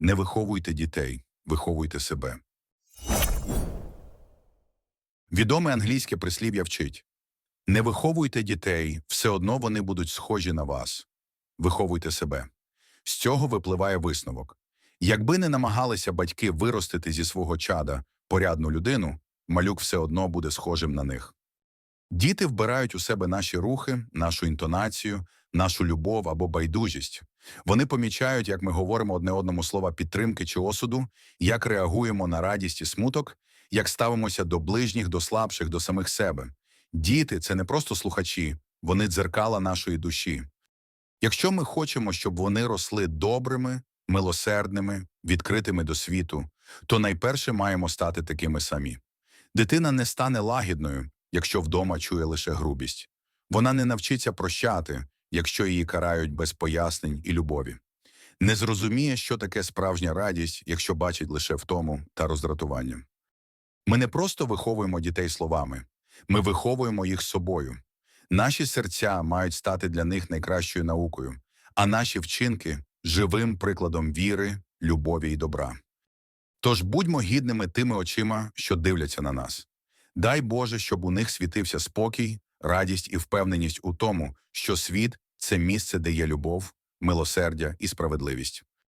Не виховуйте дітей, виховуйте себе. Відоме англійське прислів'я вчить Не виховуйте дітей, все одно вони будуть схожі на вас. Виховуйте себе. З цього випливає висновок. Якби не намагалися батьки виростити зі свого чада порядну людину, малюк все одно буде схожим на них. Діти вбирають у себе наші рухи, нашу інтонацію, нашу любов або байдужість. Вони помічають, як ми говоримо одне одному слова підтримки чи осуду, як реагуємо на радість і смуток, як ставимося до ближніх, до слабших, до самих себе. Діти це не просто слухачі, вони дзеркала нашої душі. Якщо ми хочемо, щоб вони росли добрими, милосердними, відкритими до світу, то найперше маємо стати такими самі. Дитина не стане лагідною, якщо вдома чує лише грубість. Вона не навчиться прощати, якщо її карають без пояснень і любові. Не зрозуміє, що таке справжня радість, якщо бачить лише втому та роздратування. Ми не просто виховуємо дітей словами, ми виховуємо їх собою. Наші серця мають стати для них найкращою наукою, а наші вчинки живим прикладом віри, любові і добра. Тож будьмо гідними тими очима, що дивляться на нас. Дай Боже, щоб у них світився спокій, радість і впевненість у тому, що світ це місце, де є любов, милосердя і справедливість.